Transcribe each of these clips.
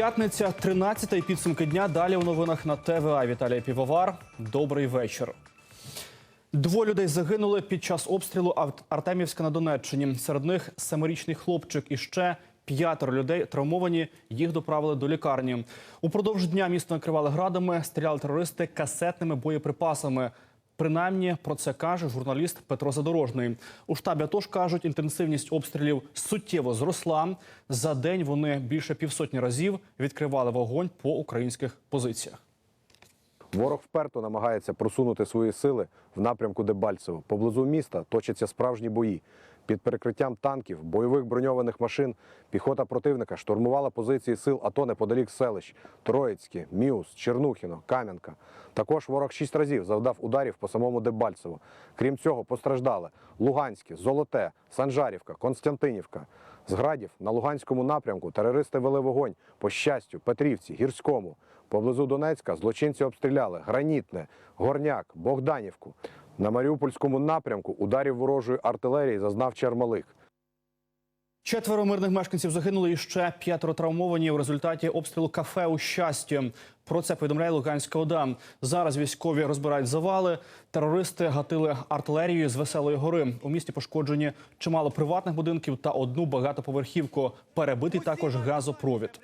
П'ятниця, 13-й підсумки дня. Далі у новинах на ТВА. Віталій Півовар. Добрий вечір. Двоє людей загинули під час обстрілу Ар- Артемівська на Донеччині. Серед них семирічний хлопчик і ще п'ятеро людей травмовані. Їх доправили до лікарні. Упродовж дня місто накривали градами, стріляли терористи касетними боєприпасами. Принаймні про це каже журналіст Петро Задорожний. У штабі АТО ж кажуть, інтенсивність обстрілів суттєво зросла. За день вони більше півсотні разів відкривали вогонь по українських позиціях. Ворог вперто намагається просунути свої сили в напрямку Дебальцево. Поблизу міста точаться справжні бої. Під перекриттям танків, бойових броньованих машин, піхота противника штурмувала позиції сил АТО неподалік селищ Троїцьке, Міус, Чернухіно, Кам'янка. Також ворог шість разів завдав ударів по самому Дебальцево. Крім цього, постраждали Луганське, Золоте, Санжарівка, Константинівка. З градів на Луганському напрямку терористи вели вогонь по щастю, Петрівці, Гірському. Поблизу Донецька злочинці обстріляли Гранітне, Горняк, Богданівку. На Маріупольському напрямку ударів ворожої артилерії зазнав Чермалик. Четверо мирних мешканців загинули і ще п'ятеро травмовані в результаті обстрілу кафе у щасті. Про це повідомляє Луганська ОДА. Зараз військові розбирають завали. Терористи гатили артилерією з веселої гори. У місті пошкоджені чимало приватних будинків та одну багатоповерхівку. Перебитий також газопровід.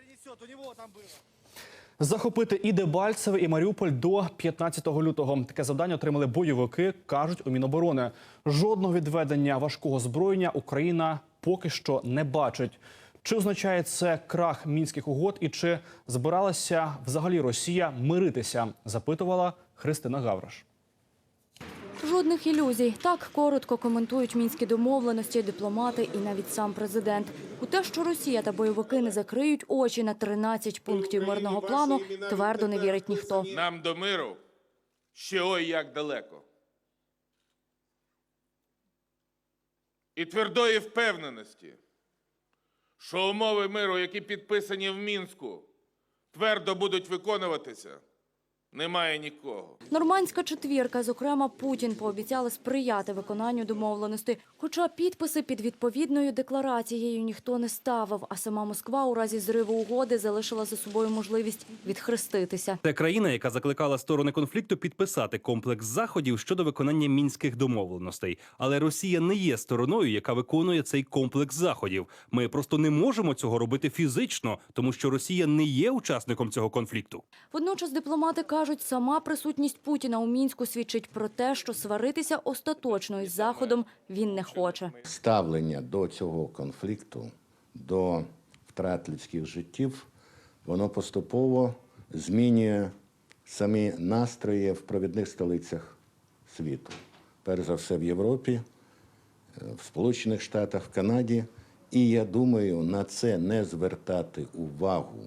Захопити і Дебальцеве, і Маріуполь до 15 лютого. Таке завдання отримали бойовики, кажуть у Міноборони. Жодного відведення важкого зброєння Україна поки що не бачить. Чи означає це крах мінських угод і чи збиралася взагалі Росія миритися? Запитувала Христина Гавраш. Жодних ілюзій. Так коротко коментують мінські домовленості, дипломати і навіть сам президент. У те, що Росія та бойовики не закриють очі на 13 пунктів мирного плану, твердо не вірить ніхто. Нам до миру ще ой як далеко. І твердої впевненості, що умови миру, які підписані в Мінську, твердо будуть виконуватися, немає нікого. Нормандська четвірка, зокрема Путін, пообіцяли сприяти виконанню домовленості. Хоча підписи під відповідною декларацією ніхто не ставив, а сама Москва у разі зриву угоди залишила за собою можливість відхреститися. Це країна, яка закликала сторони конфлікту підписати комплекс заходів щодо виконання мінських домовленостей. Але Росія не є стороною, яка виконує цей комплекс заходів. Ми просто не можемо цього робити фізично, тому що Росія не є учасником цього конфлікту. Водночас дипломати кажуть, сама присутність Путіна у мінську свідчить про те, що сваритися остаточно із заходом він не хоче. ставлення до цього конфлікту, до втрат людських життів, воно поступово змінює самі настрої в провідних столицях світу. Перш за все в Європі, е, в Сполучених Штатах, в Канаді. І я думаю, на це не звертати увагу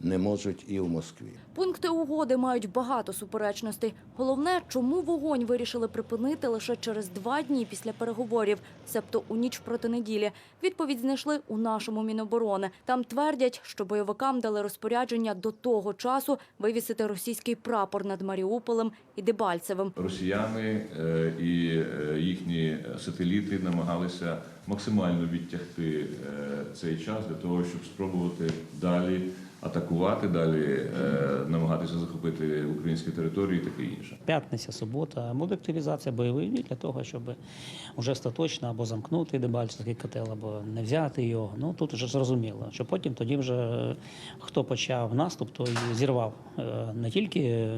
не можуть і в Москві. Пункти угоди мають багато суперечностей. Головне, чому вогонь вирішили припинити лише через два дні після переговорів, себто у ніч проти неділі. Відповідь знайшли у нашому Міноборони. Там твердять, що бойовикам дали розпорядження до того часу вивісити російський прапор над Маріуполем і Дебальцевим. Росіяни е, і е, їхні сателіти намагалися максимально відтягти е, цей час для того, щоб спробувати далі атакувати, далі е, намагатися захопити українські території і таке інше. П'ятниця, субота буде активізація бойових дій для того, щоб вже остаточно або замкнути Дебальцевський котел, або не взяти його. Ну тут вже зрозуміло, що потім тоді вже е, хто почав наступ, той зірвав е, не тільки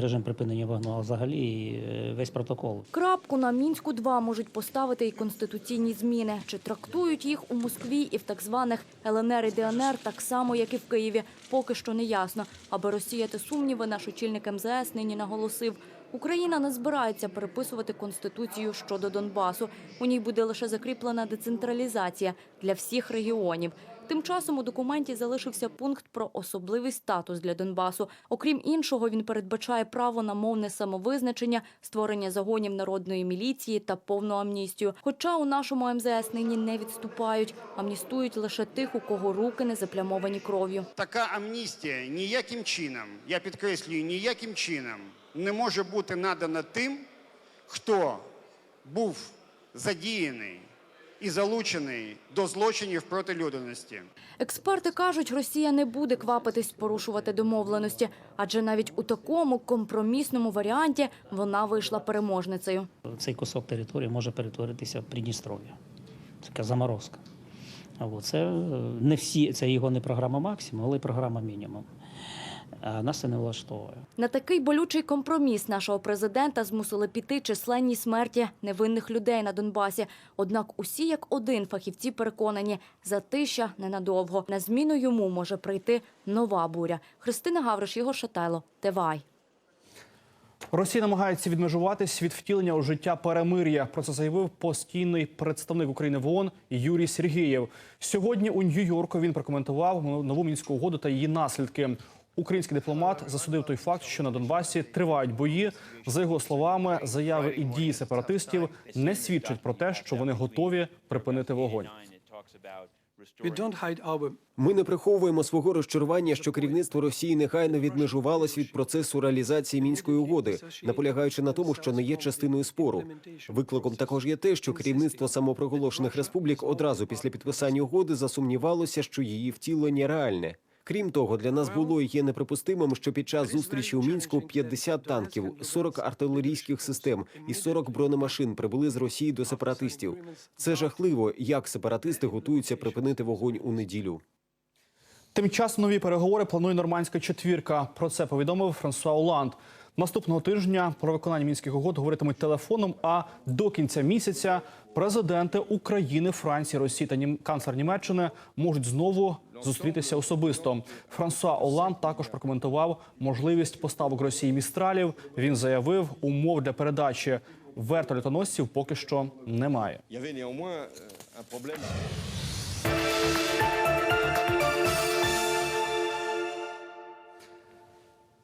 режим припинення вогню, а взагалі і весь протокол. Крапку на мінську 2 можуть поставити і конституційні зміни. Чи трактують їх у Москві і в так званих ЛНР і ДНР так само, як і в Києві, поки що не ясно. Аби розсіяти сумніви, наш очільник МЗС нині наголосив. Україна не збирається переписувати конституцію щодо Донбасу. У ній буде лише закріплена децентралізація для всіх регіонів. Тим часом у документі залишився пункт про особливий статус для Донбасу. Окрім іншого, він передбачає право на мовне самовизначення, створення загонів народної міліції та повну амністію. Хоча у нашому МЗС нині не відступають, амністують лише тих, у кого руки не заплямовані кров'ю. Така амністія ніяким чином, я підкреслюю, ніяким чином не може бути надана тим, хто був задіяний і залучений до злочинів проти людяності. Експерти кажуть, Росія не буде квапитись порушувати домовленості, адже навіть у такому компромісному варіанті вона вийшла переможницею. Цей кусок території може перетворитися в Придністров'я. Це така заморозка. Це е, не всі, це його не програма максимум, але й програма мінімум. А нас це не влаштовує. На такий болючий компроміс нашого президента змусили піти численні смерті невинних людей на Донбасі. Однак усі як один фахівці переконані, затища ненадовго. На зміну йому може прийти нова буря. Христина Гавриш, Ігор Шатайло, ТВАЙ. Росія намагається відмежуватись від втілення у життя перемир'я. Про це заявив постійний представник України в ООН Юрій Сергієв. Сьогодні у Нью-Йорку він прокоментував нову мінську угоду та її наслідки. Український дипломат засудив той факт, що на Донбасі тривають бої. За його словами, заяви і дії сепаратистів не свідчать про те, що вони готові припинити вогонь. Ми не приховуємо свого розчарування, що керівництво Росії негайно відмежувалось від процесу реалізації мінської угоди, наполягаючи на тому, що не є частиною спору. Викликом також є те, що керівництво самопроголошених республік одразу після підписання угоди засумнівалося, що її втілення реальне. Крім того, для нас було і є неприпустимим, що під час зустрічі у мінську 50 танків, 40 артилерійських систем і 40 бронемашин прибули з Росії до сепаратистів. Це жахливо, як сепаратисти готуються припинити вогонь у неділю. Тим часом нові переговори планує нормандська четвірка. Про це повідомив Франсуа Оланд. Наступного тижня про виконання мінських угод говоритимуть телефоном. А до кінця місяця президенти України, Франції, Росії та канцлер Німеччини можуть знову зустрітися особисто. Франсуа Оланд також прокоментував можливість поставок Росії містралів. Він заявив, умов для передачі вертолітоносців поки що немає.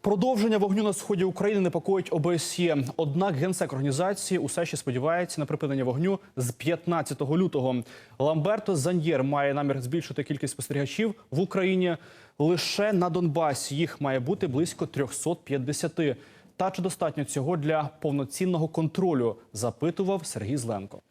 Продовження вогню на сході України непокоїть ОБСЄ. Однак генсек організації усе ще сподівається на припинення вогню з 15 лютого. Ламберто Заньєр має намір збільшити кількість спостерігачів в Україні. Лише на Донбасі їх має бути близько 350. Та чи достатньо цього для повноцінного контролю? Запитував Сергій Зленко.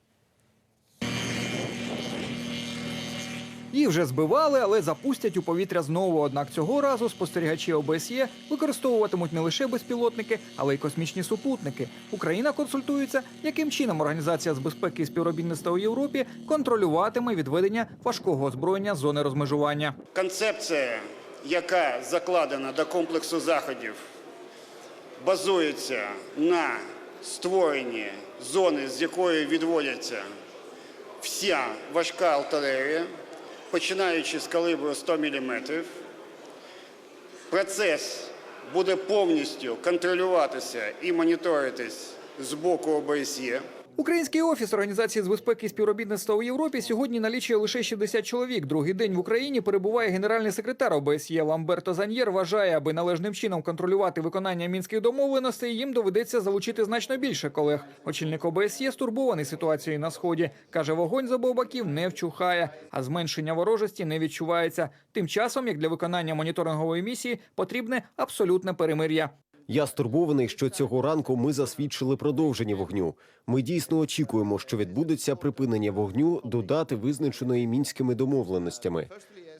Їх вже збивали, але запустять у повітря знову. Однак цього разу спостерігачі ОБСЄ використовуватимуть не лише безпілотники, але й космічні супутники. Україна консультується, яким чином організація з безпеки і співробітництва у Європі контролюватиме відведення важкого озброєння з зони розмежування. Концепція, яка закладена до комплексу заходів, базується на створенні зони, з якої відводяться вся важка артилерія, починаючи з калибру 100 мм. Процес буде повністю контролюватися і моніторитись з боку ОБСЄ. Український офіс організації з безпеки і співробітництва у Європі сьогодні налічує лише 60 чоловік. Другий день в Україні перебуває генеральний секретар ОБСЄ Ламберто Заньєр. Вважає, аби належним чином контролювати виконання мінських домовленостей, їм доведеться залучити значно більше колег. Очільник ОБСЄ стурбований ситуацією на сході. каже, вогонь з обох боків не вчухає, а зменшення ворожості не відчувається. Тим часом, як для виконання моніторингової місії, потрібне абсолютне перемир'я. Я стурбований, що цього ранку ми засвідчили продовження вогню. Ми дійсно очікуємо, що відбудеться припинення вогню до дати, визначеної мінськими домовленостями.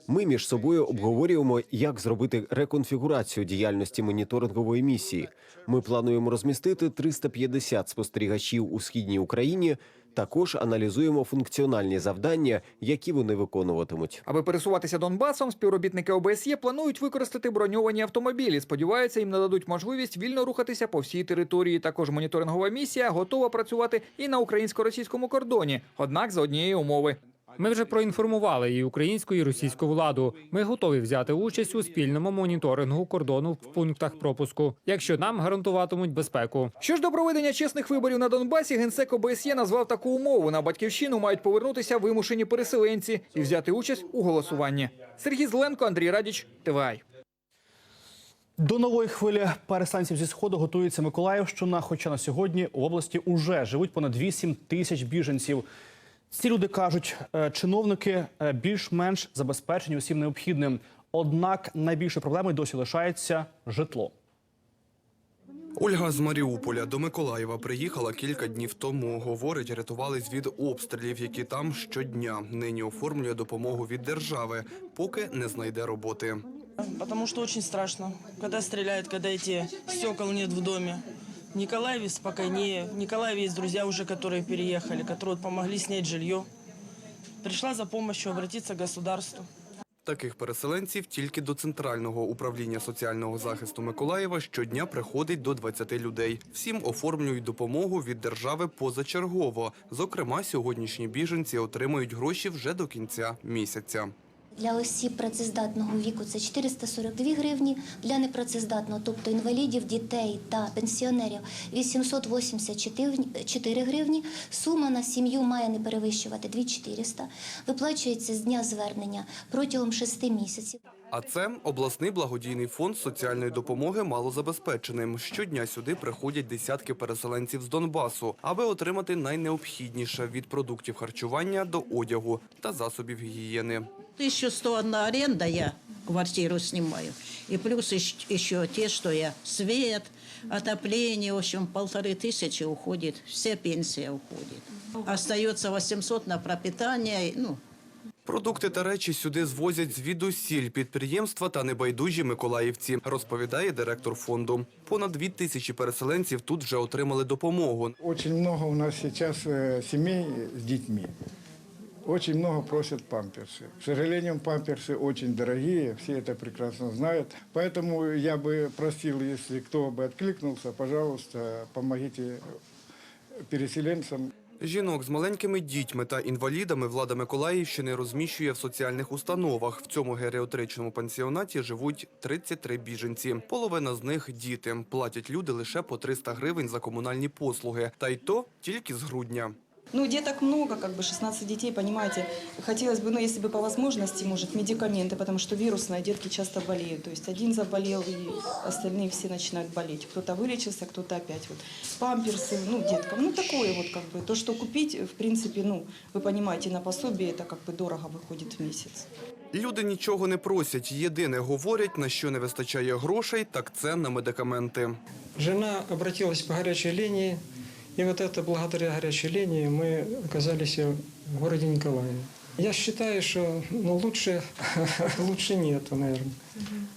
Ми між собою обговорюємо, як зробити реконфігурацію діяльності моніторингової місії. Ми плануємо розмістити 350 спостерігачів у східній Україні. Також аналізуємо функціональні завдання, які вони виконуватимуть. Аби пересуватися Донбасом, співробітники ОБСЄ планують використати броньовані автомобілі. Сподіваються, їм нададуть можливість вільно рухатися по всій території. Також моніторингова місія готова працювати і на українсько-російському кордоні, однак за однієї умови. Ми вже проінформували і українську, і російську владу. Ми готові взяти участь у спільному моніторингу кордону в пунктах пропуску, якщо нам гарантуватимуть безпеку. Що ж до проведення чесних виборів на Донбасі, генсек ОБСЄ назвав таку умову. На батьківщину мають повернутися вимушені переселенці і взяти участь у голосуванні. Сергій Зеленко, Андрій Радіч, ТВАЙ. До нової хвилі переселенців зі сходу готується Миколаївщина. Хоча на сьогодні у області уже живуть понад 8 тисяч біженців. Ці люди кажуть, е, чиновники е, більш-менш забезпечені усім необхідним. Однак найбільшою проблемою досі лишається житло. Ольга з Маріуполя до Миколаєва приїхала кілька днів тому. Говорить, рятувались від обстрілів, які там щодня. Нині оформлює допомогу від держави, поки не знайде роботи. Потому что очень страшно, когда стреляют, когда эти стекол в доме. В Николаеве спокойнее. В Николаеве есть друзья уже, которые переехали, которые помогли снять жилье. Пришла за помощью обратиться к государству. Таких переселенців тільки до центрального управління соціального захисту Миколаєва щодня приходить до 20 людей. Всім оформлюють допомогу від держави позачергово. Зокрема, сьогоднішні біженці отримують гроші вже до кінця місяця. Для осіб працездатного віку це 442 гривні, для непрацездатного, тобто інвалідів, дітей та пенсіонерів 884 гривні. Сума на сім'ю має не перевищувати 2400. Виплачується з дня звернення протягом 6 місяців. А це обласний благодійний фонд соціальної допомоги малозабезпеченим. Щодня сюди приходять десятки переселенців з Донбасу, аби отримати найнеобхідніше від продуктів харчування до одягу та засобів гігієни. 1101 аренда, я квартиру снимаю. И плюс еще те, что я свет, отопление, в общем, полторы тысячи уходит, вся пенсия уходит. Остается 800 на пропитание, ну, Продукти та речі сюди звозять звідусіль підприємства та небайдужі миколаївці, розповідає директор фонду. Понад дві тисячі переселенців тут вже отримали допомогу. Очень много у нас сейчас э, семей с детьми. Очень много просят памперсы. К сожалению, памперсы очень дорогие, все это прекрасно знают. Поэтому я бы просил, если кто бы откликнулся, пожалуйста, помогите переселенцам. Жінок з маленькими дітьми та інвалідами влада Миколаївщини розміщує в соціальних установах. В цьому геріатричному пансіонаті живуть 33 біженці. Половина з них діти. Платять люди лише по 300 гривень за комунальні послуги. Та й то тільки з грудня. Ну, деток много, как бы 16 детей, понимаете. Хотелось бы, ну, если бы по возможности, может, медикаменты, потому что вирусные детки часто болеют. То есть один заболел, и остальные все начинают болеть. Кто-то вылечился, кто-то опять. Вот. Памперсы, ну, деткам, ну, такое вот, как бы. То, что купить, в принципе, ну, вы понимаете, на пособие это как бы дорого выходит в месяц. Люди нічого не просять. Єдине говорять, на що не вистачає грошей, так це на медикаменти. Жена обратилась по горячей линии, и вот это благодаря горячей линии мы оказались в городе Николаеве. Я считаю, что ну, лучше, лучше нету, наверное.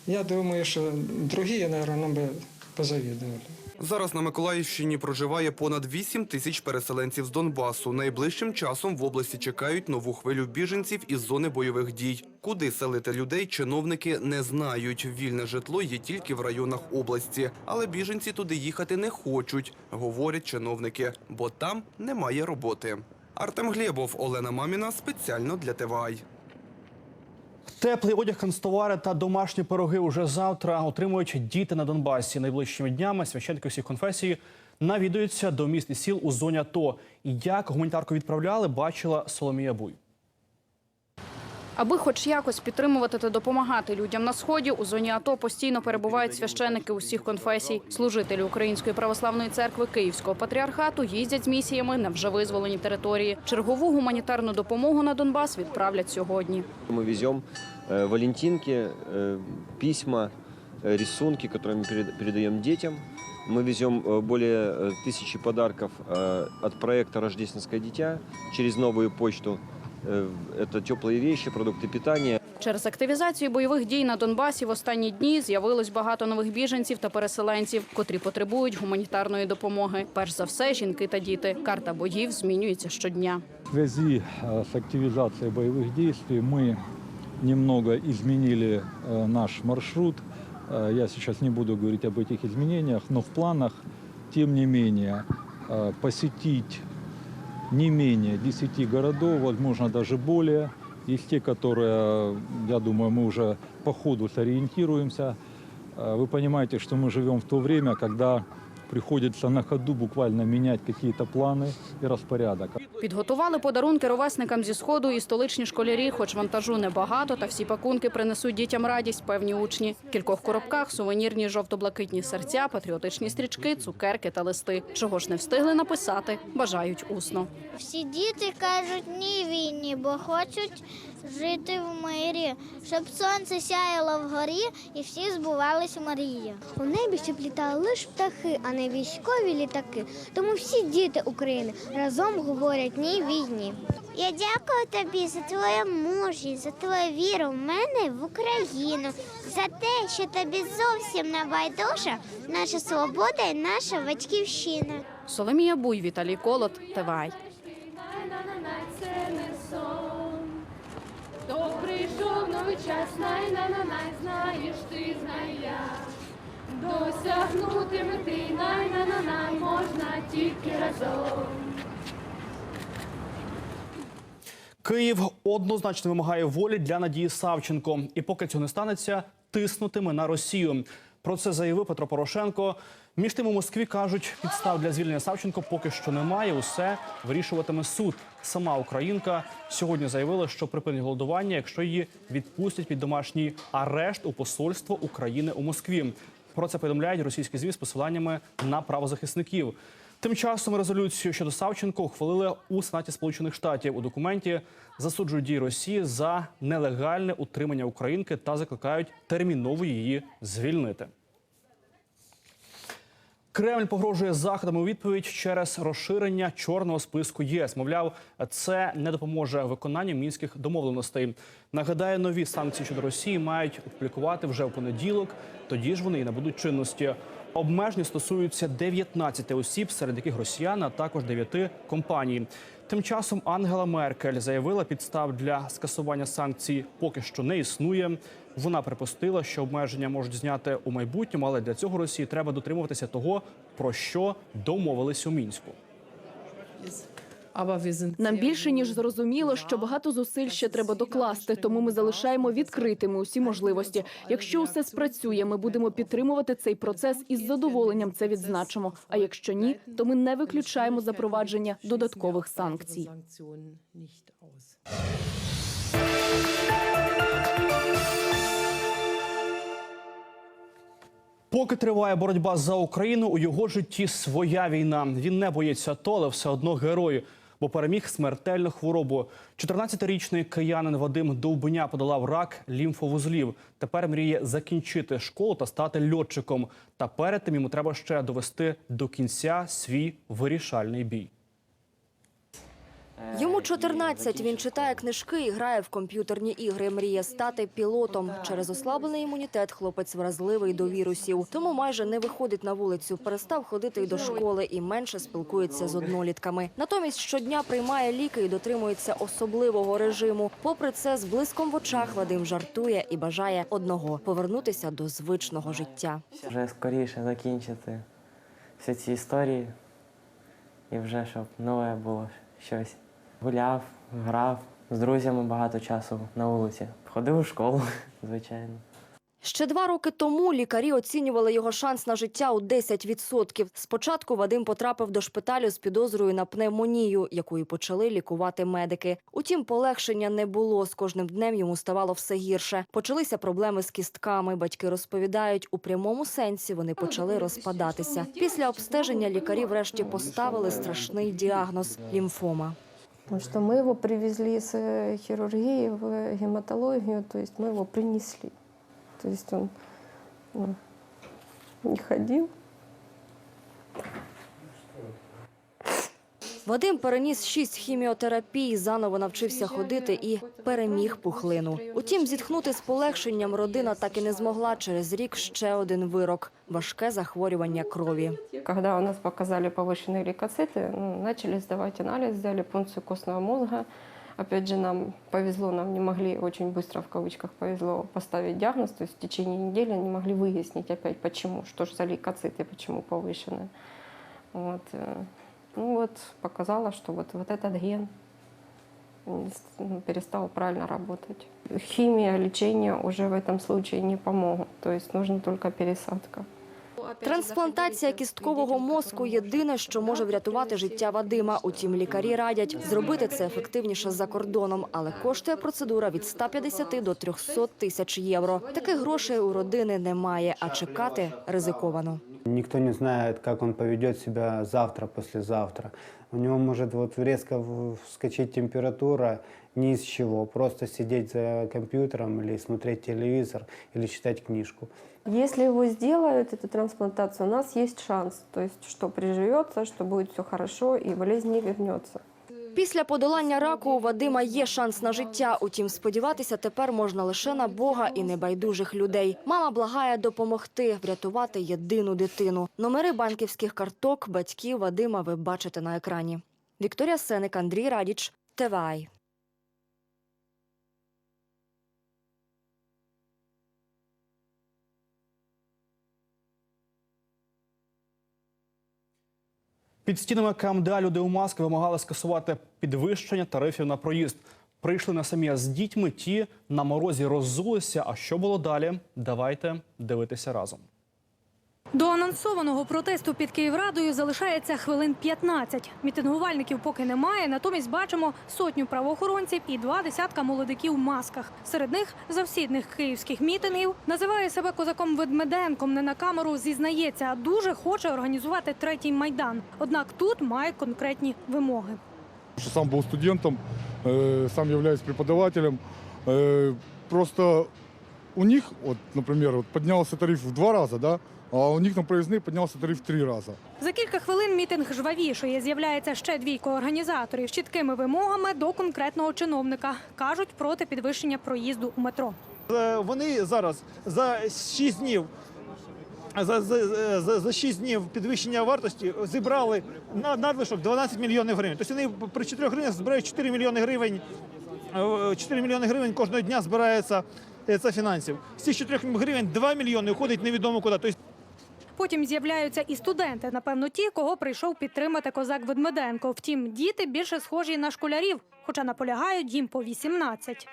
Я думаю, что другие, наверное, нам бы позавидовали. Зараз на Миколаївщині проживає понад 8 тисяч переселенців з Донбасу. Найближчим часом в області чекають нову хвилю біженців із зони бойових дій. Куди селити людей, чиновники не знають. Вільне житло є тільки в районах області. Але біженці туди їхати не хочуть, говорять чиновники, бо там немає роботи. Артем Глєбов, Олена Маміна спеціально для ТВАЙ. Теплий одяг, канцтовари та домашні пироги уже завтра отримують діти на Донбасі. Найближчими днями священники всіх конфесій навідуються до міст і сіл у зоні АТО. І як гуманітарку відправляли, бачила Соломія Буй. Аби хоч якось підтримувати та допомагати людям на сході, у зоні АТО постійно перебувають священники усіх конфесій. Служителі Української православної церкви Київського патріархату їздять з місіями на вже визволені території. Чергову гуманітарну допомогу на Донбас відправлять сьогодні. Мы везем э, валентинки, э, письма, э, рисунки, которые мы перед- передаем детям. Мы везем э, более э, тысячи подарков э, от проекта «Рождественское дитя» через новую почту. Э, Это теплые вещи, продукты питания. Через активізацію бойових дій на Донбасі в останні дні з'явилось багато нових біженців та переселенців, котрі потребують гуманітарної допомоги. Перш за все, жінки та діти. Карта боїв змінюється щодня. В связи э, с активизацией боевых действий мы немного изменили э, наш маршрут. Э, Я сейчас не буду говорить об этих изменениях, но в планах, тем не менее, э, посетить не менее 10 городов, возможно, даже более. Есть те, которые, я думаю, мы уже по ходу сориентируемся. Э, Вы понимаете, что мы живем в то время, когда приходится на ходу буквально менять какие-то планы и распорядок. Підготували подарунки ровесникам зі сходу і столичні школярі, хоч вантажу небагато, та всі пакунки принесуть дітям радість. Певні учні. В кількох коробках сувенірні жовто-блакитні серця, патріотичні стрічки, цукерки та листи. Чого ж не встигли написати, бажають усно. Всі діти кажуть ні війні, бо хочуть жити в мирі, щоб сонце сяяло вгорі і всі збувались мрії. У небі щоб літали лише птахи, а не військові літаки. Тому всі діти України разом говорять ні війні. Я дякую тобі за твою мужність, за твою віру в мене в Україну, за те, що тобі зовсім не байдужа наша свобода і наша батьківщина. Соломія Буй, Віталій Колот, ТВАЙ. Добрий йшов новий час, най на на най знаєш ти, знай я. Досягнути мети, най на на най можна тільки разом. Київ однозначно вимагає волі для Надії Савченко. І поки цього не станеться, тиснутиме на Росію. Про це заявив Петро Порошенко. Між тим у Москві кажуть, підстав для звільнення Савченко поки що немає. Усе вирішуватиме суд. Сама Українка сьогодні заявила, що припинить голодування, якщо її відпустять під домашній арешт у посольство України у Москві. Про це повідомляють російські ЗМІ з посиланнями на правозахисників. Тим часом резолюцію щодо Савченко ухвалили у Сенаті Сполучених Штатів. У документі засуджують дії Росії за нелегальне утримання українки та закликають терміново її звільнити. Кремль погрожує заходами у відповідь через розширення чорного списку ЄС. Мовляв, це не допоможе виконанню мінських домовленостей. Нагадаю, нові санкції щодо Росії мають опублікувати вже в понеділок. Тоді ж вони і набудуть чинності. Обмеження стосуються 19 осіб, серед яких росіяни, а також 9 компаній. Тим часом Ангела Меркель заявила, підстав для скасування санкцій поки що не існує. Вона припустила, що обмеження можуть зняти у майбутньому, але для цього Росії треба дотримуватися того, про що домовились у мінську. Нам більше ніж зрозуміло, що багато зусиль ще треба докласти, тому ми залишаємо відкритими усі можливості. Якщо усе спрацює, ми будемо підтримувати цей процес і з задоволенням це відзначимо. А якщо ні, то ми не виключаємо запровадження додаткових санкцій. Поки триває боротьба за Україну, у його житті своя війна. Він не боїться то, але все одно герой, бо переміг смертельну хворобу. 14-річний киянин Вадим Довбеня подолав рак лімфовузлів. Тепер мріє закінчити школу та стати льотчиком. Та перед тим йому треба ще довести до кінця свій вирішальний бій. Йому 14, Він читає книжки і грає в комп'ютерні ігри. Мріє стати пілотом. Через ослаблений імунітет хлопець вразливий до вірусів, тому майже не виходить на вулицю. Перестав ходити й до школи і менше спілкується з однолітками. Натомість щодня приймає ліки і дотримується особливого режиму. Попри це, з блиском в очах Вадим жартує і бажає одного повернутися до звичного життя. Вже скоріше закінчити всі ці історії і вже щоб нове було щось. Гуляв, грав з друзями багато часу на вулиці. Ходив у школу, звичайно. Ще два роки тому лікарі оцінювали його шанс на життя у 10%. Спочатку Вадим потрапив до шпиталю з підозрою на пневмонію, яку і почали лікувати медики. Утім, полегшення не було. З кожним днем йому ставало все гірше. Почалися проблеми з кістками. Батьки розповідають, у прямому сенсі вони почали розпадатися. Після обстеження лікарі врешті поставили страшний діагноз лімфома. Потому что мы его привезли с э, хирургии в гематологию, то есть мы его принесли. То есть он ну, не ходил. Вадим переніс шість хіміотерапій, заново навчився ходити і переміг пухлину. Утім, зітхнути з полегшенням родина так і не змогла. Через рік ще один вирок – важке захворювання крові. Когда у нас показали повышенные лейкоциты, ну, начали сдавать анализ, сделали пункцию костного мозга. Опять же, нам повезло, нам не могли, очень быстро в кавычках повезло поставить диагноз, то есть в течение недели не могли выяснить опять, почему, что же за лейкоциты, почему повышенные. Вот. э, Ну вот, показала, что вот, вот этот ген м, с- ну, перестал правильно работать. Химия, лечение уже в этом случае не помогут, то есть нужна только пересадка. Трансплантація кісткового мозку – єдине, що може врятувати життя Вадима. Утім, лікарі радять зробити це ефективніше за кордоном, але коштує процедура від 150 до 300 тисяч євро. Таких грошей у родини немає, а чекати ризиковано. Никто не знает, как он поведет себя завтра, послезавтра. У него может вот резко вскочить температура ни из чего. Просто сидеть за компьютером или смотреть телевизор или читать книжку. Если его сделают, эту трансплантацию, у нас есть шанс, то есть что приживется, что будет все хорошо и болезнь не вернется. Після подолання раку у Вадима є шанс на життя. Утім, сподіватися тепер можна лише на Бога і небайдужих людей. Мама благає допомогти врятувати єдину дитину. Номери банківських карток батьків Вадима ви бачите на екрані. Вікторія Сеник, Андрій Радіч, ТВАЙ. Під стінами КМДА люди у маски вимагали скасувати підвищення тарифів на проїзд. Прийшли на самі з дітьми, ті на морозі роззулися. А що було далі? Давайте дивитися разом. До анонсованого протесту під Київрадою залишається хвилин 15. Мітингувальників поки немає, натомість бачимо сотню правоохоронців і два десятка молодиків в масках. Серед них завсідних київських мітингів називає себе козаком Ведмеденком. Не на камеру зізнається, дуже хоче організувати третій майдан. Однак тут має конкретні вимоги. Что сам был студентом, э, сам являюсь преподавателем. Э, просто у них, вот, например, вот поднялся тариф в два раза, да, А у них на проездные поднялся тариф три раза. За кілька хвилин мітинг жвавішає. З'являється ще двійко організаторів з чіткими вимогами до конкретного чиновника. кажуть проти підвищення проїзду у метро. Е, Вони зараз за 6 днів. За, за, за, за 6 днів підвищення вартості зібрали на надлишок 12 мільйонів гривень. Тобто вони при 4 гривнях збирають 4 мільйони гривень. е, 4 мільйони гривень кожного дня збирається е, це фінансів. З цих 4 гривень 2 мільйони уходить невідомо куди. Тобто Потім з'являються і студенти, напевно, ті, кого прийшов підтримати козак Ведмеденко. Втім, діти більше схожі на школярів, хоча наполягають їм по 18.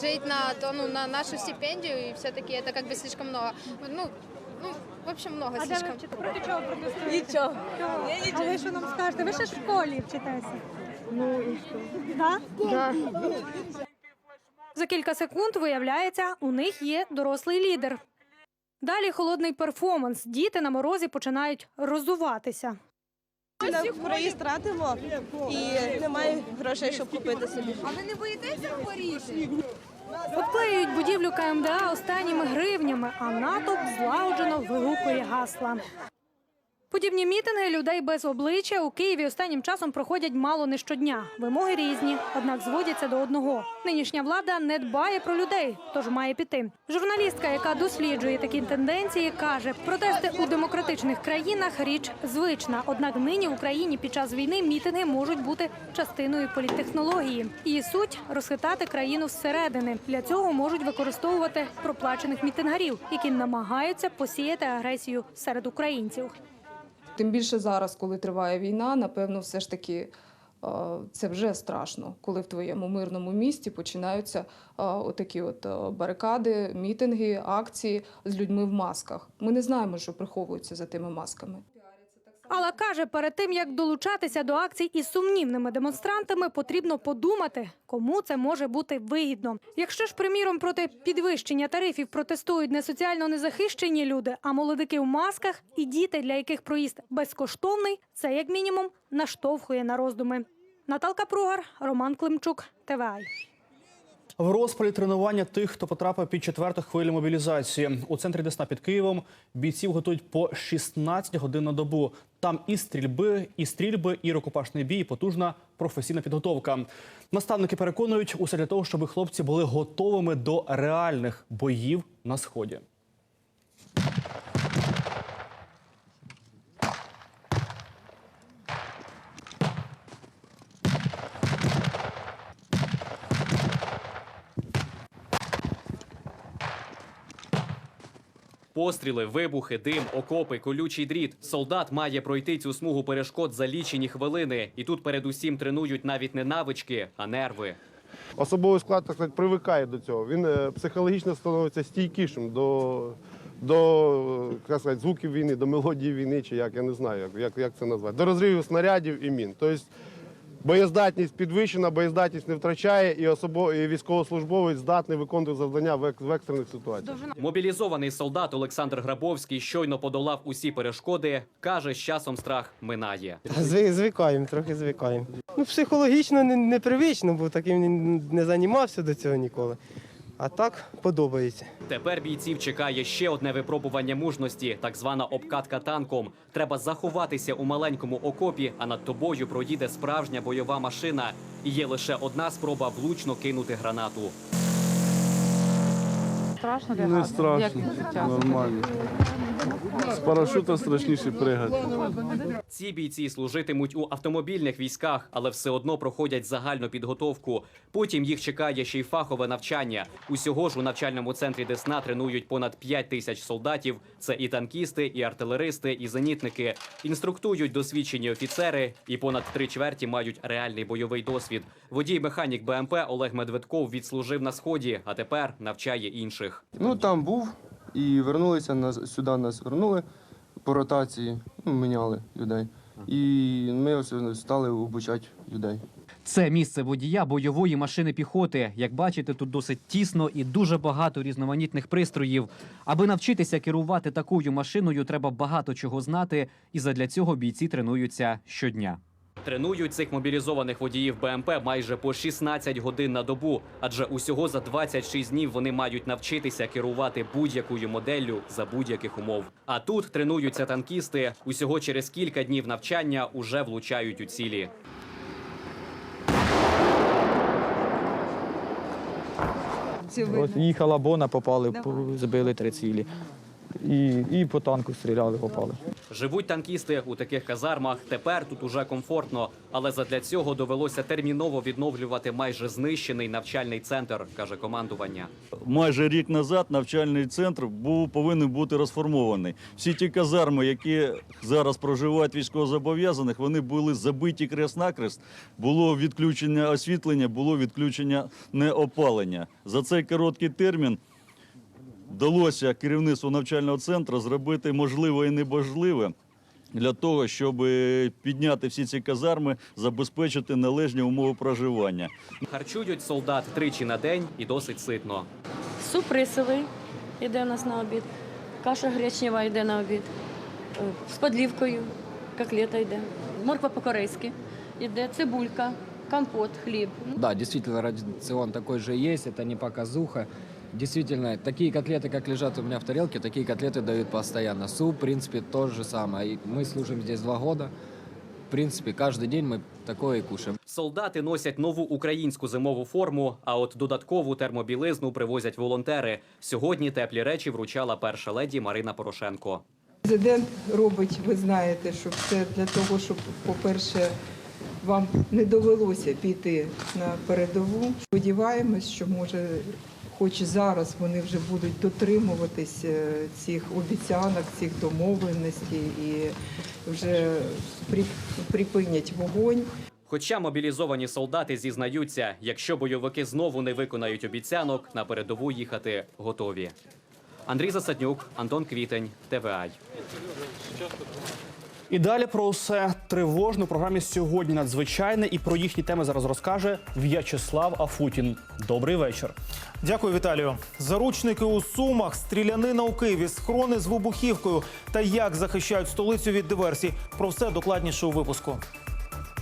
жить на, то, ну, на нашу стипендию, и все-таки это как бы слишком много. Ну, ну в общем, много слишком. Проти чого протестуєте? Нічого. А ви що нам скажете? Ви ще в школі вчитеся. Ну і що? Да? Да. За кілька секунд виявляється, у них є дорослий лідер. Далі холодний перформанс. Діти на морозі починають розуватися. Ми проїзд тратимо і немає грошей, щоб купити собі. А ви не боїтеся хворіти? Обклеюють будівлю КМДА останніми гривнями, а натовп злагоджено вигукує гасла. Подібні мітинги людей без обличчя у Києві останнім часом проходять мало не щодня. Вимоги різні, однак зводяться до одного. Нинішня влада не дбає про людей, тож має піти. Журналістка, яка досліджує такі тенденції, каже, протести у демократичних країнах річ звична. Однак нині в Україні під час війни мітинги можуть бути частиною політтехнології. Її суть розхитати країну зсередини. Для цього можуть використовувати проплачених мітингарів, які намагаються посіяти агресію серед українців. Тим більше зараз, коли триває війна, напевно, все ж таки це вже страшно, коли в твоєму мирному місті починаються отакі от барикади, мітинги, акції з людьми в масках. Ми не знаємо, що приховується за тими масками. Алла каже, перед тим як долучатися до акцій із сумнівними демонстрантами, потрібно подумати, кому це може бути вигідно. Якщо ж, приміром, проти підвищення тарифів протестують не соціально незахищені люди, а молодики в масках і діти, для яких проїзд безкоштовний, це як мінімум наштовхує на роздуми. Наталка Пругар, Роман Климчук, ТВАЙ. В розпалі тренування тих, хто потрапив під четверту хвилю мобілізації. У центрі Десна під Києвом бійців готують по 16 годин на добу. Там і стрільби, і стрільби, і рукопашний бій, і потужна професійна підготовка. Наставники переконують, усе для того, щоб хлопці були готовими до реальних боїв на сході. Постріли, вибухи, дим, окопи, колючий дріт. Солдат має пройти цю смугу перешкод за лічені хвилини. І тут передусім тренують навіть не навички, а нерви. Особовий склад так сказати, привикає до цього. Він е, психологічно становиться стійкішим до, до як сказати, звуків війни, до мелодії війни, чи як я не знаю, як, як, як це назвати, до розривів снарядів і мін. Тобто боєздатність підвищена, боєздатність не втрачає, і особо і військовослужбовець здатний виконувати завдання в ек- в екстрених ситуаціях. Мобілізований солдат Олександр Грабовський щойно подолав усі перешкоди. каже, з часом страх минає. Зви- Звикаємо, трохи звикаємо. Ну, психологічно не- непривично, бо таким не- не займався до цього ніколи. А так подобається. Тепер бійців чекає ще одне випробування мужності, так звана обкатка танком. Треба заховатися у маленькому окопі, а над тобою проїде справжня бойова машина. І є лише одна спроба влучно кинути гранату. Страшно Не страшно, нормально. З парашута страшніше пригати. Ці бійці служитимуть у автомобільних військах, але все одно проходять загальну підготовку. Потім їх чекає ще й фахове навчання. Усього ж у навчальному центрі Десна тренують понад 5 тисяч солдатів. Це і танкісти, і артилеристи, і зенітники. Інструктують досвідчені офіцери, і понад три чверті мають реальний бойовий досвід. Водій механік БМП Олег Медведков відслужив на сході, а тепер навчає інших. Ну там був і вернулися нас сюди. Нас вернули по ротації, ну, міняли людей. І ми ось стали обучати людей. Це місце водія бойової машини піхоти. Як бачите, тут досить тісно і дуже багато різноманітних пристроїв. Аби навчитися керувати такою машиною, треба багато чого знати, і задля цього бійці тренуються щодня. Тренують цих мобілізованих водіїв БМП майже по 16 годин на добу, адже усього за 26 днів вони мають навчитися керувати будь-якою моделлю за будь-яких умов. А тут тренуються танкісти. Усього через кілька днів навчання уже влучають у цілі. Ось їхала бона, попали, по- збили три цілі. І, і по танку стріляли, попали. Живуть танкісти у таких казармах. Тепер тут уже комфортно, але задля цього довелося терміново відновлювати майже знищений навчальний центр, каже командування. майже рік назад навчальний центр був повинен бути розформований. Всі ті казарми, які зараз проживають військовозобов'язаних, вони були забиті крест-накрест. Було відключення освітлення, було відключення неопалення. За цей короткий термін вдалося керівництву навчального центру зробити можливе і неможливе. Для того щоб підняти всі ці казарми, забезпечити належні умови проживання. Харчують солдат тричі на день і досить ситно. Суп рисовий йде у нас на обід, каша гречнева йде на обід, е, з подлівкою, котлета йде, морква по-корейськи, йде цибулька, компот, хліб. Да, действительно, рацион такой же есть, это не показуха. Действительно, такие котлеты, как лежат у меня в тарелке, такие котлеты дают постоянно. Суп, в принципе, то же самое. И мы служим здесь два года. В принципе, каждый день мы такое и кушаем. Солдати носять нову українську зимову форму, а от додаткову термобілизну привозять волонтери. Сьогодні теплі речі вручала перша леді Марина Порошенко. Президент робить, ви знаєте, що це для того, щоб, по-перше, вам не довелося піти на передову. Сподіваємось, що може, хоч зараз вони вже будуть дотримуватись е, цих обіцянок, цих домовленостей і вже при- припинять вогонь. Хоча мобілізовані солдати зізнаються, якщо бойовики знову не виконають обіцянок, на передову їхати готові. Андрій Засаднюк, Антон Квітень, ТВА. І далі про усе тривожно програмі сьогодні надзвичайне. І про їхні теми зараз розкаже В'ячеслав Афутін. Добрий вечір. Дякую, Віталію. Заручники у Сумах, стрілянина у Києві, схорони з вибухівкою та як захищають столицю від диверсій. Про все докладніше у випуску.